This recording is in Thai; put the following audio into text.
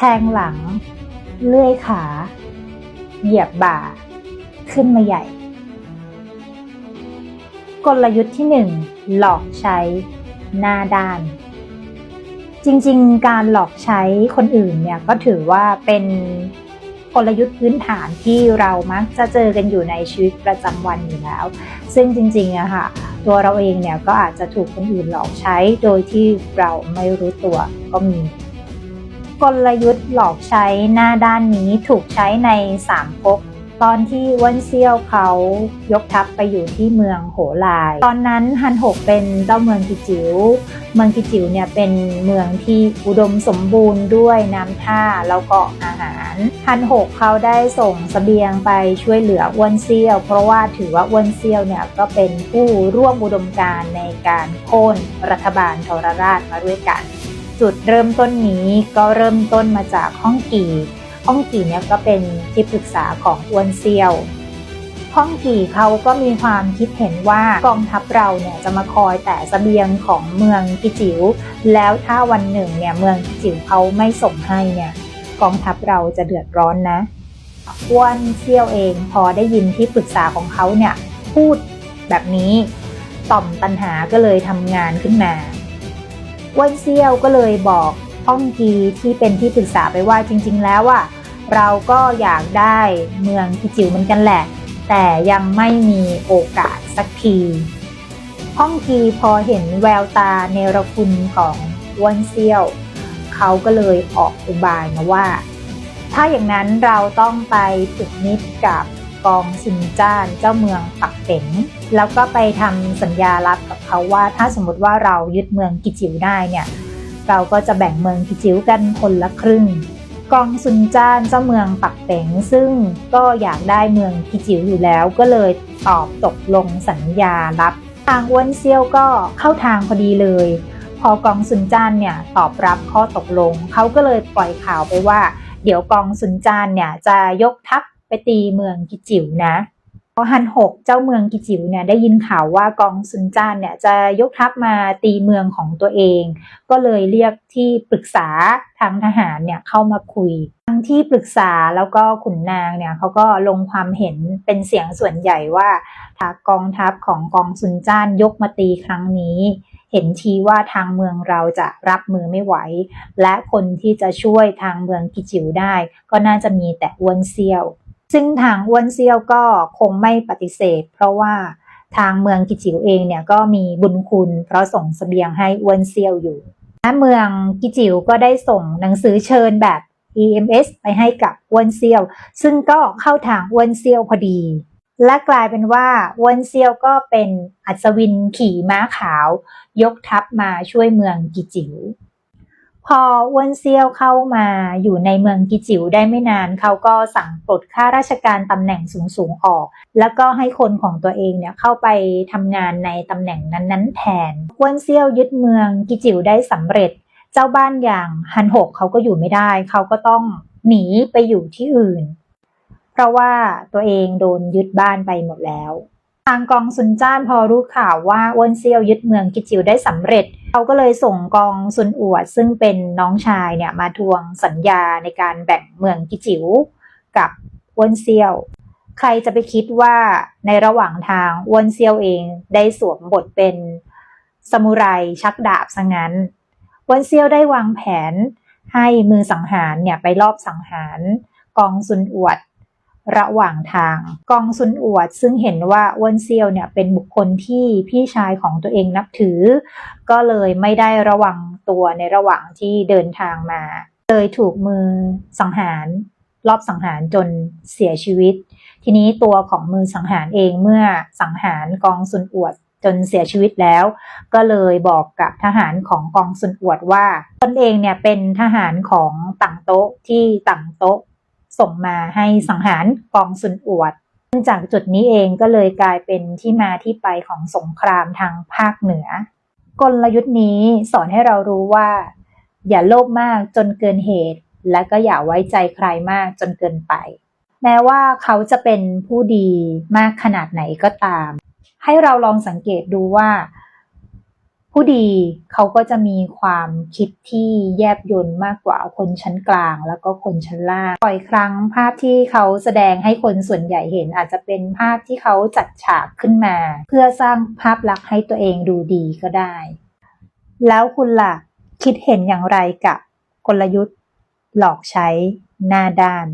แทงหลัง เลื่อยขา เหยียบบ่า ขึ้นมาใหญ่ กลยุทธ์ที่หนึ่งหลอกใช้ หน้าด้าน จริงๆ การหลอกใช้คนอื่นเนี่ยก็ถือว่าเป็นกลยุทธ์พื้นฐานที่เรามักจะเจอกันอยู่ในชีวิตประจำวันอยู่แล้ว ซึ่งจริงๆอะค่ะตัวเราเองเนี่ยก็อาจจะถูกคนอื่นหลอกใช้โดยที่เราไม่รู้ตัวก็มี กลยุทธ์หลอกใช้หน้าด้านนี้ถูกใช้ในสามก๊กตอนที่วันเซียวเขายกทัพไปอยู่ที่เมืองโหลาย ตอนนั้นฮันหกเป็นเจ้าเมืองกิจิว๋ว เมืองกิจิ๋วเนี่ยเป็นเมืองที่อุดมสมบูรณ์ด้วยน้ำท่าแล้วก็อาหาร ฮันหกเขาได้ส่งสเสบียงไปช่วยเหลืออ้วนเซียว เพราะว่าถือว่าอ้วนเซียวเนี่ยก็เป็นผู้ร่วมอุดมการในการโค่นรัฐบาลทรราชมาด้วยกัน จุดเริ่มต้นนี้ก็เริ่มต้นมาจากฮ่องกีฮ่องกีเนี่ยก็เป็นที่ปรึกษาของอ้วนเซียวฮ่องกีเขาก็มีความคิดเห็นว่ากองทัพเราเนี่ยจะมาคอยแต่เสบียงของเมืองกิจิว๋วแล้วถ้าวันหนึ่งเนี่ยเมืองกิจิ๋วเขาไม่ส่งให้เนี่ยกองทัพเราจะเดือดร้อนนะอ้วนเซียวเองพอได้ยินที่ปรึกษาของเขาเนี่ยพูดแบบนี้ต่อมตันหาก็เลยทำงานขึ้นมา อ้วนเซียวก็เลยบอกฮ่องกีที่เป็นที่ปรึกษาไปว่าจริง ๆ แล้วอะเราก็อยากได้เมืองกิจิ๋วเหมือนกันแหละ แต่ยังไม่มีโอกาสสักทีฮ่องกีพอเห็นแววตาเนรคุณของอ้วนเซียว เขาก็เลยออกอุบายมาว่า ถ้าอย่างนั้นเราต้องไปผูกมิตรกับ กองซินจ้านเจ้าเมืองปักเป๋งแล้วก็ไปทำสัญญาลับกับเขาว่า ถ้าสมมติว่าเรายึดเมืองกิจิวได้เนี่ยเราก็จะแบ่งเมืองกิจิวกันคนละครึ่ง กองซุนจ้านเจ้าเมืองปักเป๋งซึ่งก็อยากได้เมืองกิจิวอยู่แล้ว ก็เลยตอบตกลงสัญญารับ ทางอ้วนเซียวก็เข้าทางพอดีเลย พอกองซุนจ้านเนี่ยตอบรับข้อตกลง เขาก็เลยปล่อยข่าวไปว่า เดี๋ยวกองซุนจ้านเนี่ยจะยกทัพ ไปตีเมืองกิจิ๋วนะพอฮันหกเจ้าเมืองกิจิ๋วเนี่ยได้ยินข่าวว่ากองซุนจ้านเนี่ยจะยกทัพมาตีเมืองของตัวเอง ก็เลยเรียกที่ปรึกษาทางทหารเนี่ยเข้ามาคุยทั้งที่ปรึกษาแล้วก็ขุนนางเนี่ยเขาก็ลงความเห็นเป็นเสียงส่วนใหญ่ว่าถ้ากองทัพของกองซุนจ้านยกมาตีครั้งนี้ เห็นทีว่าทางเมืองเราจะรับมือไม่ไหว และคนที่จะช่วยทางเมืองกิจิ๋วได้ ก็น่าจะมีแต่อ้วนเซี่ยว ซึ่งทางอ้วนเซียวก็คงไม่ปฏิเสธ เพราะว่าทางเมืองกิจิวเองเนี่ยก็มีบุญคุณ เพราะส่งเสบียงให้อ้วนเซียวอยู่และเมืองกิจิวก็ได้ส่งหนังสือเชิญแบบ EMS ไปให้กับอ้วนเซียว ซึ่งก็เข้าทางอ้วนเซียวพอดี และกลายเป็นว่าอ้วนเซียวก็เป็นอัศวินขี่ม้าขาว ยกทัพมาช่วยเมืองกิจิ๋ว พออ้วนเซียวเข้ามาอยู่ในเมืองกิจิ๋วได้ไม่นาน เขาก็สั่งปลดข้าราชการตำแหน่งสูงๆออก แล้วก็ให้คนของตัวเองเนี่ยเข้าไปทำงานในตำแหน่งนั้นๆแทนอ้วนเซียวยึดเมืองกิจิ๋วได้สำเร็จ เจ้าบ้านอย่างฮันหกเขาก็อยู่ไม่ได้ เขาก็ต้องหนีไปอยู่ที่อื่น เพราะว่าตัวเองโดนยึดบ้านไปหมดแล้ว ทางกองซุนจ้านพอรู้ข่าวว่าอ้วนเซียวยึดเมืองกิจิวได้สำเร็จ เขาก็เลยส่งกองซุนอวด ซึ่งเป็นน้องชายเนี่ยมาทวงสัญญาในการแบ่งเมืองกิจิวกับอ้วนเซียว ใครจะไปคิดว่าในระหว่างทางอ้วนเซียวเองได้สวมบทเป็นสมุไรชักดาบซะงั้นอ้วนเซียวได้วางแผนให้มือสังหารเนี่ยไปรอบสังหารกองซุนอวด ระหว่างทาง กองซุนอวดซึ่งเห็นว่าอ้วนเซียวเนี่ยเป็นบุคคลที่พี่ชายของตัวเองนับถือ ก็เลยไม่ได้ระวังตัวในระหว่างที่เดินทางมา เลยถูกมือสังหารรอบสังหารจนเสียชีวิต ทีนี้ตัวของมือสังหารเองเมื่อสังหารกองซุนอวดจนเสียชีวิตแล้ว ก็เลยบอกกับทหารของกองซุนอวดว่าตนเองเนี่ยเป็นทหารของต่างโต๊ะที่ต่างโต๊ะ ส่งมาให้สังหารกองซุนอวดเนื่องจากจุดนี้เองก็เลยกลายเป็นที่มาที่ไปของสงครามทางภาคเหนือ กลยุทธ์นี้สอนให้เรารู้ว่า อย่าโลภมากจนเกินเหตุ และก็อย่าไว้ใจใครมากจนเกินไป แม้ว่าเขาจะเป็นผู้ดีมากขนาดไหนก็ตาม ให้เราลองสังเกตดูว่า ผู้ดีเขาก็จะมีความคิดที่แยบยลมากกว่าคนชั้นกลาง แล้วก็คนชั้นล่างบ่อยครั้งภาพที่เขาแสดงให้คนส่วนใหญ่เห็น อาจจะเป็นภาพที่เขาจัดฉากขึ้นมา เพื่อสร้างภาพลักษณ์ให้ตัวเองดูดีก็ได้ แล้วคุณล่ะ คิดเห็นอย่างไรกับกลยุทธ์ หลอกใช้หน้าด้าน